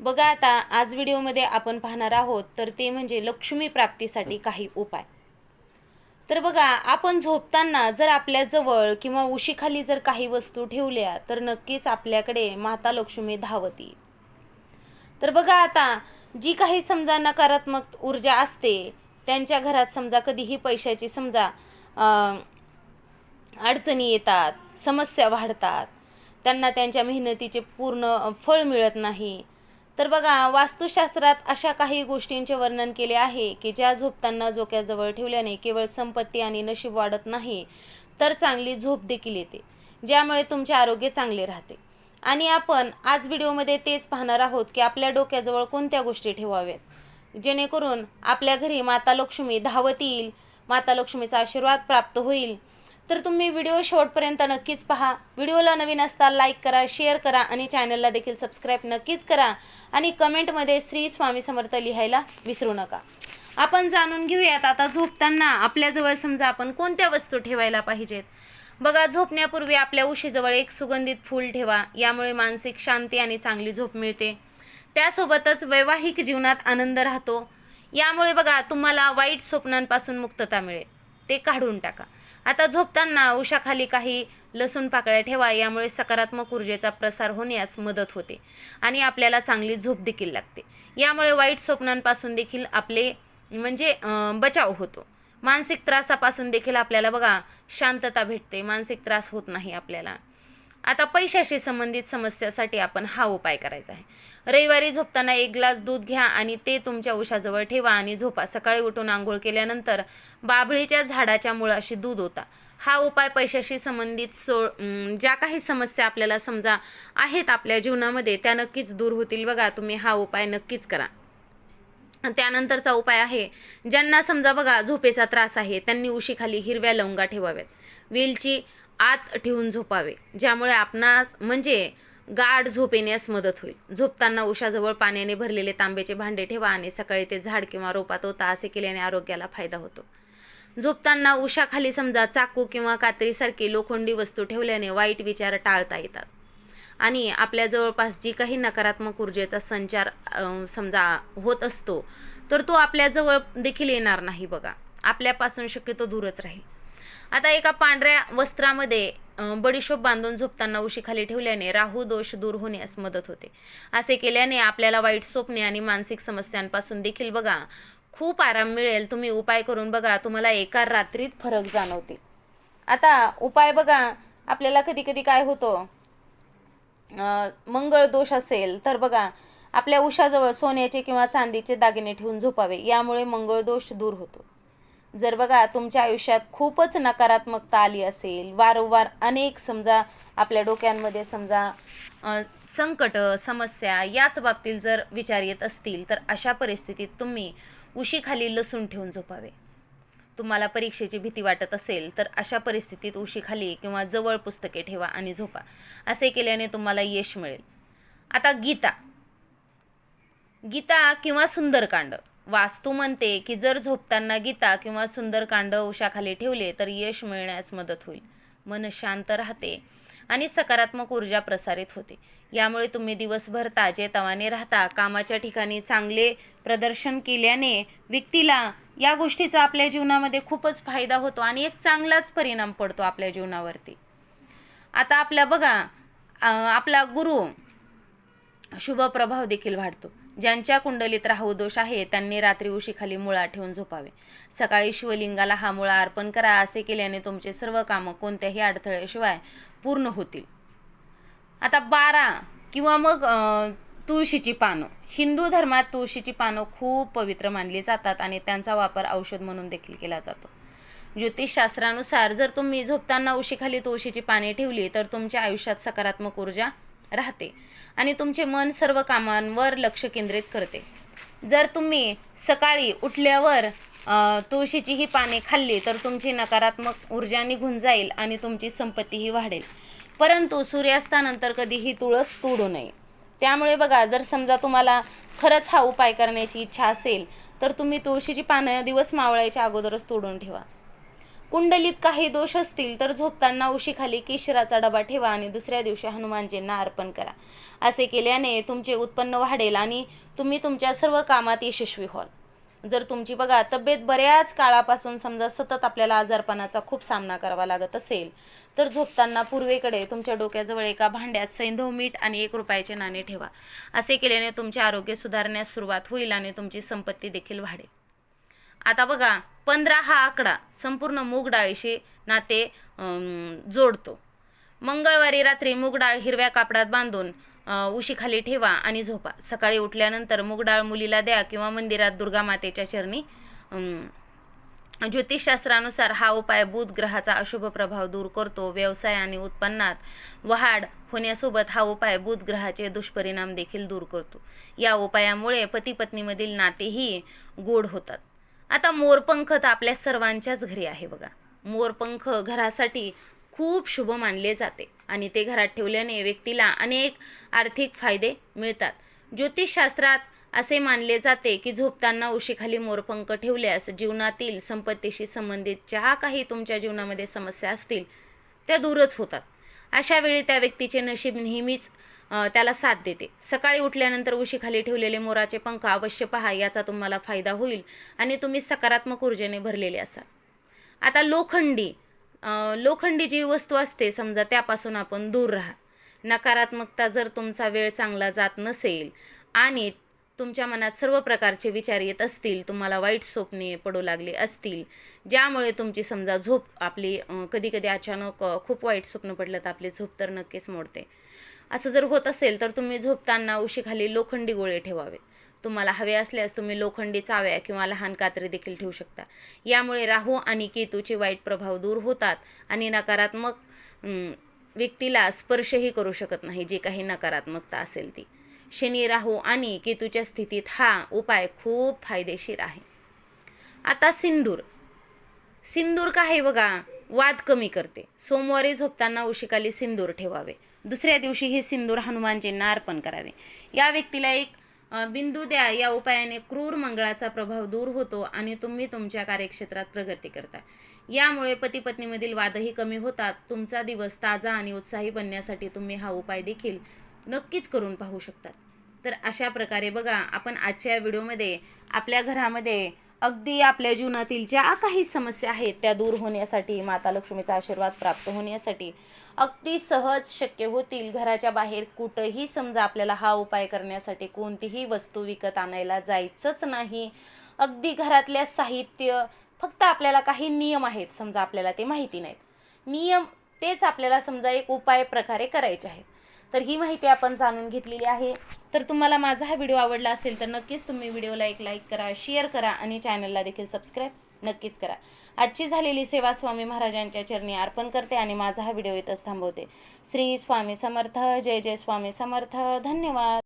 बघा आता आज व्हिडिओमध्ये आपण पाहणार आहोत तर ते म्हणजे लक्ष्मी प्राप्तीसाठी काही उपाय. तर बघा आपण झोपताना जर आपल्याजवळ किंवा उशीखाली जर काही वस्तू ठेवल्या तर नक्कीच आपल्याकडे माता लक्ष्मी धावती. तर बघा आता जी काही समजा नकारात्मक ऊर्जा असते त्यांच्या घरात समजा कधीही पैशाची समजा अडचणी येतात समस्या वाढतात त्यांना त्यांच्या मेहनतीचे पूर्ण फळ मिळत नाही तर बघा वास्तुशास्त्रात अशा काही गोष्टींचे वर्णन केले आहे की ज्या झोपताना झोक्याजवळ ठेवल्याने केवळ संपत्ती आणि नशीब वाढत नाही तर चांगली झोप देखील येते ज्यामुळे तुमचे आरोग्य चांगले राहते. आणि आपण आज व्हिडिओमध्ये तेच पाहणार आहोत की आपल्या डोक्याजवळ कोणत्या गोष्टी ठेवाव्यात जेणेकरून आपल्या घरी माता लक्ष्मी धावत येईल माता लक्ष्मीचा आशीर्वाद प्राप्त होईल तर तुम्ही व्हिडिओ शेवटपर्यंत नक्कीच पहा. व्हिडिओला नवीन असता लाईक करा शेअर करा आणि चॅनलला देखील सबस्क्राईब नक्कीच करा. आणि कमेंटमध्ये श्री स्वामी समर्थ लिहायला विसरू नका. आपण जाणून घेऊयात आता झोपताना आपल्याजवळ समजा आपण कोणत्या वस्तू ठेवायला पाहिजेत? बघा झोपण्यापूर्वी आपल्या उशीजवळ एक सुगंधित फूल ठेवा. यामुळे मानसिक शांती आणि चांगली झोप मिळते. त्यासोबतच वैवाहिक जीवनात आनंद राहतो. यामुळे बघा तुम्हाला वाईट स्वप्नांपासून मुक्तता मिळेल. ते काढून टाका. आता झोपताना उशाखाली काही लसूण पाकळ्या ठेवा यामुळे सकारात्मक ऊर्जेचा प्रसार होण्यास मदत होते आणि आपल्याला चांगली झोप देखील लागते. यामुळे वाईट स्वप्नांपासून देखील आपले म्हणजे बचाव होतो. मानसिक त्रासापासून देखील आपल्याला बघा शांतता भेटते. मानसिक त्रास होत नाही आपल्याला. आता पैशाशी संबंधित समस्यासाठी आपण हा उपाय करायचा आहे. रविवारी झोपताना एक ग्लास दूध घ्या आणि ते तुमच्या उशाजवळ ठेवा आणि झोपा. सकाळी उठून आंघोळ केल्यानंतर बाभळीच्या झाडाच्या मुळाशी दूध होता हा उपाय पैशाशी संबंधित सो ज्या काही समस्या आपल्याला समजा आहेत आपल्या जीवनामध्ये त्या नक्कीच दूर होतील बघा. तुम्ही हा उपाय नक्कीच करा. त्यानंतरचा उपाय आहे ज्यांना समजा बघा झोपेचा त्रास आहे त्यांनी उशीखाली हिरव्या लवंगा ठेवाव्यात. वेलची आत ठेवून झोपावे ज्यामुळे आपणास म्हणजे गाढ झोप येण्यास मदत होईल. झोपताना उशाजवळ पाण्याने भरलेले तांब्याचे भांडे ठेवा आणि सकाळी ते झाड किंवा रोपात होता असे केल्याने आरोग्याला फायदा होतो. झोपताना उशाखाली समजा चाकू किंवा कात्रीसारखी लोखंडी वस्तू ठेवल्याने वाईट विचार टाळता येतात. आणि आपल्या जवळपास जी काही नकारात्मक ऊर्जेचा संचार समजा होत असतो तर तो आपल्याजवळ देखील येणार नाही बघा. आपल्यापासून शक्यतो दूरच राहील. आता एका पांढऱ्या वस्त्रामध्ये बडीशोप बांधून झोपताना उशीखाली ठेवल्याने राहू दोष दूर होण्यास मदत होते. असे केल्याने आपल्याला वाईट स्वप्ने आणि मानसिक समस्यांपासून देखील बघा खूप आराम मिळेल. तुम्ही उपाय करून बघा तुम्हाला एका रात्रीत फरक जाणवतील. आता उपाय बघा आपल्याला कधी कधी काय होतं मंगळ दोष असेल तर बघा आपल्या उशाजवळ सोन्याचे किंवा चांदीचे दागिने ठेवून झोपावे. यामुळे मंगळ दोष दूर होतो. जर बघा तुमच्या आयुष्यात खूपच नकारात्मकता आली असेल वारंवार अनेक समजा आपल्या डोक्यांमध्ये समजा संकट समस्या याच बाबतीत जर विचार येत असतील तर अशा परिस्थितीत तुम्ही उशीखाली लसूण ठेवून झोपावे. तुम्हाला परीक्षेची भीती वाटत असेल तर अशा परिस्थितीत उशीखाली किंवा जवळ पुस्तके ठेवा आणि झोपा. असे केल्याने तुम्हाला यश मिळेल. आता गीता. गीता किंवा सुंदरकांड. वास्तू म्हणते की जर झोपताना गीता किंवा सुंदरकांड उशाखाली ठेवले तर यश मिळण्यास मदत होईल. मन शांत राहते आणि सकारात्मक ऊर्जा प्रसारित होते. यामुळे तुम्ही दिवसभर ताजे तवाने राहता. कामाच्या ठिकाणी चांगले प्रदर्शन केल्याने व्यक्तीला या गोष्टीचा आपल्या जीवनामध्ये खूपच फायदा होतो आणि एक चांगलाच परिणाम पडतो आपल्या जीवनावरती. आता आपल्या बघा आपला गुरु शुभ प्रभाव देखील वाढतो. ज्यांच्या कुंडलीत राहू दोष आहे त्यांनी रात्री उशीखाली मुळा ठेवून झोपावे. सकाळी शिवलिंगाला हा मुळा अर्पण करा असे केल्याने तुमचे सर्व कामं कोणत्याही अडथळ्याशिवाय पूर्ण होतील. आता बारा किंवा मग तुळशीची पानं. हिंदू धर्मात तुळशीची पानं खूप पवित्र मानली जातात आणि त्यांचा वापर औषध म्हणून देखील केला जातो. ज्योतिषशास्त्रानुसार जर तुम्ही झोपताना उशीखाली तुळशीची पाने ठेवली तर तुमच्या आयुष्यात सकारात्मक ऊर्जा राहते आणि तुमचे मन सर्व कामांवर लक्ष केंद्रित करते. जर तुम्ही सकाळी उठल्यावर तुळशीची ही पाने खाल्ली तर तुमची नकारात्मक ऊर्जा निघून जाईल आणि तुमची संपत्तीही वाढेल. परंतु सूर्यास्तानंतर कधीही तुळस तोडू नये. त्यामुळे बघा जर समजा तुम्हाला खरंच हा उपाय करण्याची इच्छा असेल तर तुम्ही तुळशीची पानं दिवस मावळायच्या अगोदरच तोडून ठेवा. कुंडलीत काही दोष असतील तर झोपताना उशीखाली केशराचा डबा ठेवा आणि दुसऱ्या दिवशी हनुमानजींना अर्पण करा. असे केल्याने तुमचे उत्पन्न वाढेल आणि तुम्ही तुमच्या सर्व कामात यशस्वी व्हाल. जर तुमची बघा तब्येत बऱ्याच काळापासून समजा सतत आपल्याला आजारपणाचा खूप सामना करावा लागत असेल तर झोपताना पूर्वेकडे तुमच्या डोक्याजवळ एका भांड्यात सैंधव मीठ आणि एक रुपयाचे नाणे ठेवा. असे केल्याने तुमचे आरोग्य सुधारण्यास सुरुवात होईल आणि तुमची संपत्ती देखील वाढेल. आता बघा पंधरा हा आकडा संपूर्ण मूग डाळीशी नाते जोडतो. मंगळवारी रात्री मूग डाळ हिरव्या कापडात बांधून उशीखाली ठेवा आणि झोपा. सकाळी उठल्यानंतर मूग डाळ मुलीला द्या किंवा मंदिरात दुर्गा मातेच्या चरणी ज्योतिषशास्त्रानुसार हा उपाय बुध ग्रहाचा अशुभ प्रभाव दूर करतो. व्यवसाय आणि उत्पन्नात वाढ होण्यासोबत हा उपाय बुध ग्रहाचे दुष्परिणाम देखील दूर करतो. या उपायामुळे पती पत्नीमधील नातेही गोड होतात. आता मोरपंख तर आपल्या सर्वांच्याच घरी आहे बघा. मोरपंख घरासाठी खूप शुभ मानले जाते आणि ते घरात ठेवल्याने व्यक्तीला अनेक आर्थिक फायदे मिळतात. ज्योतिषशास्त्रात असे मानले जाते की झोपताना उशीखाली मोरपंख ठेवल्यास जीवनातील संपत्तीशी संबंधित ज्या काही तुमच्या जीवनामध्ये समस्या असतील त्या दूरच होतात. अशा वेळी त्या व्यक्तीचे नशीब नेहमीच त्याला साथ देते. सकाळी उठल्यानंतर उशीखाली ठेवलेले मोराचे पंख अवश्य पहा याचा तुम्हाला फायदा होईल आणि तुम्ही सकारात्मक ऊर्जेने भरलेले असाल. आता लोखंडी लोखंडी जी वस्तू असते समजा त्यापासून आपण दूर राहा. नकारात्मकता जर तुमचा वेळ चांगला जात नसेल आणि तुमच्या मनात सर्व प्रकारचे विचार येत असतील तुम्हाला वाईट स्वप्ने पडू लागले असतील ज्यामुळे तुमची समजा झोप आपली कधी कधी अचानक खूप वाईट स्वप्न पडलं तर आपली झोप तर नक्कीच मोडते. असं जर होत असेल तर तुम्ही झोपताना उशीखाली लोखंडी गोळे ठेवावे. तुम्हाला हवे असल्यास तुम्ही लोखंडी चाव्या किंवा लहान कात्री देखील ठेवू शकता. यामुळे राहू आणि केतूचे वाईट प्रभाव दूर होतात आणि नकारात्मक व्यक्तीला स्पर्शही करू शकत नाही जी काही नकारात्मकता असेल ती. शनी राहू आणि केतूच्या स्थितीत हा उपाय खूप फायदेशीर आहे. आता सिंदूर. सिंदूर काय आहे बघा? वाद कमी करते. सोमवारी झोपताना उशिकाली सिंदूर ठेवावे. दुसऱ्या दिवशी हे सिंदूर हनुमानजींना अर्पण करावे. या व्यक्तीला एक बिंदू द्या. या उपायाने क्रूर मंगळाचा प्रभाव दूर होतो आणि तुम्ही तुमच्या कार्यक्षेत्रात प्रगती करता. यामुळे पती पत्नीमधील वादही कमी होतात. तुमचा दिवस ताजा आणि उत्साही बनण्यासाठी तुम्ही हा उपाय देखील नक्कीच करून पाहू शकतात. तर अशा प्रकारे बघा आपण आजच्या व्हिडिओमध्ये आपल्या घरामध्ये अगदी आपल्या जीवनातील ज्या काही समस्या आहेत त्या दूर होण्यासाठी माता लक्ष्मीचा आशीर्वाद प्राप्त होण्यासाठी अगदी सहज शक्य होतील. घराच्या बाहेर कुठंही समजा आपल्याला हा उपाय करण्यासाठी कोणतीही वस्तू विकत आणायला जायचंच नाही. अगदी घरातल्या साहित्य फक्त आपल्याला काही नियम आहेत समजा आपल्याला ते माहिती नाहीत. नियम तेच आपल्याला समजा एक उपाय प्रकारे करायचे आहेत. तर ही माहिती आपण जाणून घेतलेली आहे. तर तुम्हाला माझा हा व्हिडिओ आवडला असेल तर नक्कीच तुम्ही व्हिडिओला एक लाईक करा शेअर करा आणि चॅनलला देखील सबस्क्राईब नक्कीच करा. आजची झालेली सेवा स्वामी महाराजांच्या चरणी अर्पण करते आणि माझा हा व्हिडिओ इथंच थांबवते. श्री स्वामी समर्थ जय जय स्वामी समर्थ धन्यवाद.